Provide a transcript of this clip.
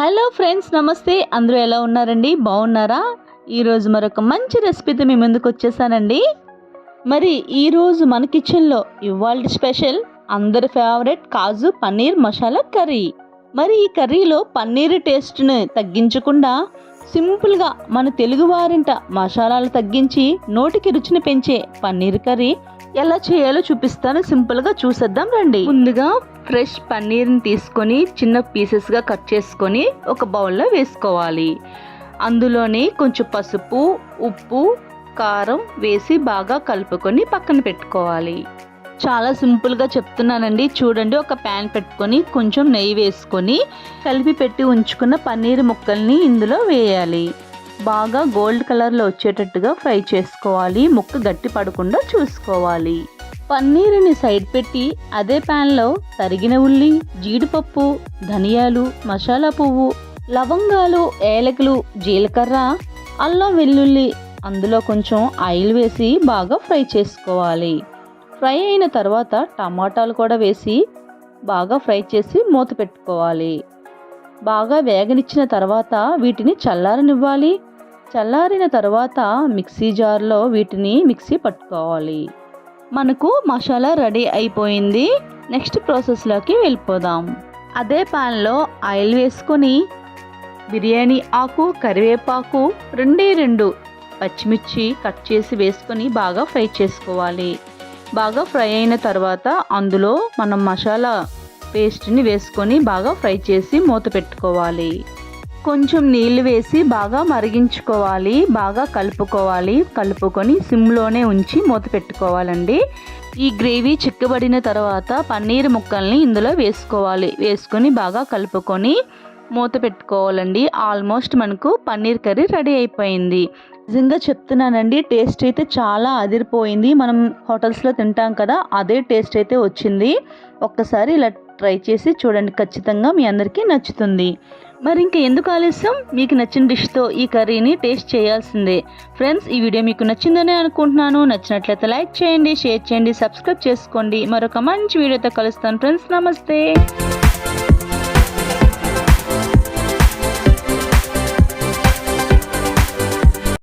Hello friends నమస్తే. అందరూ ఎలా ఉన్నారండి? బాగున్నారా? ఈరోజు మరొక మంచి రెసిపీతో మీ ముందుకు వచ్చేసానండి. మరి ఈరోజు మన కిచెన్లో ఇవాళ స్పెషల్ అందరి ఫేవరెట్ కాజు పన్నీర్ మసాలా కర్రీ. మరి ఈ కర్రీలో పన్నీర్ టేస్ట్ని తగ్గించకుండా సింపుల్గా మన తెలుగు వారింట మసాలాలు తగ్గించి నోటికి రుచిని పెంచే పన్నీర్ కర్రీ ఎలా చేయాలో చూపిస్తాను. సింపుల్గా చూసేద్దాం రండి. ముందుగా ఫ్రెష్ పన్నీర్ని తీసుకొని చిన్న పీసెస్గా కట్ చేసుకొని ఒక బౌల్లో వేసుకోవాలి. అందులోనే కొంచెం పసుపు ఉప్పు కారం వేసి బాగా కలుపుకొని పక్కన పెట్టుకోవాలి. చాలా సింపుల్గా చెప్తున్నానండి. చూడండి ఒక ప్యాన్ పెట్టుకొని కొంచెం నెయ్యి వేసుకొని కలిపి పెట్టి ఉంచుకున్న పన్నీర్ ముక్కల్ని ఇందులో వేయాలి. బాగా గోల్డ్ కలర్లో వచ్చేటట్టుగా ఫ్రై చేసుకోవాలి. ముక్క గట్టి పడకుండా చూసుకోవాలి. పన్నీరుని సైడ్ పెట్టి అదే ప్యాన్లో తరిగిన ఉల్లి జీడిపప్పు ధనియాలు మసాలా పువ్వు లవంగాలు ఏలకులు జీలకర్ర అల్లం వెల్లుల్లి అందులో కొంచెం ఆయిల్ వేసి బాగా ఫ్రై చేసుకోవాలి. ఫ్రై అయిన తర్వాత టమాటాలు కూడా వేసి బాగా ఫ్రై చేసి మూత పెట్టుకోవాలి. బాగా వేగనిచ్చిన తర్వాత వీటిని చల్లారనివ్వాలి. చల్లారిన తర్వాత మిక్సీ జార్లో వీటిని మిక్సీ పట్టుకోవాలి. మనకు మసాలా రెడీ అయిపోయింది. నెక్స్ట్ ప్రాసెస్లోకి వెళ్ళిపోదాం. అదే పాన్లో ఆయిల్ వేసుకొని బిర్యానీ ఆకు కరివేపాకు రెండే రెండు పచ్చిమిర్చి కట్ చేసి వేసుకొని బాగా ఫ్రై చేసుకోవాలి. బాగా ఫ్రై అయిన తర్వాత అందులో మనం మసాలా పేస్ట్ని వేసుకొని బాగా ఫ్రై చేసి మూత పెట్టుకోవాలి. కొంచెం నీళ్ళు వేసి బాగా మరిగించుకోవాలి బాగా కలుపుకోవాలి. కలుపుకొని సిమ్లోనే ఉంచి మూత పెట్టుకోవాలండి. ఈ గ్రేవీ చిక్కబడిన తర్వాత పన్నీర్ ముక్కల్ని ఇందులో వేసుకోవాలి. వేసుకొని బాగా కలుపుకొని మూత పెట్టుకోవాలండి. ఆల్మోస్ట్ మనకు పన్నీర్ కర్రీ రెడీ అయిపోయింది. నిజంగా చెప్తున్నానండి టేస్ట్ అయితే చాలా అదిరిపోయింది. మనం హోటల్స్లో తింటాం కదా అదే టేస్ట్ అయితే వచ్చింది. ఒక్కసారి ఇలా ట్రై చేసి చూడండి ఖచ్చితంగా మీ అందరికీ నచ్చుతుంది. మరి ఇంకా ఎందుకు ఆలస్యం? మీకు నచ్చిన డిష్తో ఈ కర్రీని టేస్ట్ చేయాల్సిందే. ఫ్రెండ్స్ ఈ వీడియో మీకు నచ్చిందనే అనుకుంటున్నాను. నచ్చినట్లయితే లైక్ చేయండి షేర్ చేయండి సబ్స్క్రైబ్ చేసుకోండి. మరొక మంచి వీడియోతో కలుస్తాను. ఫ్రెండ్స్ నమస్తే.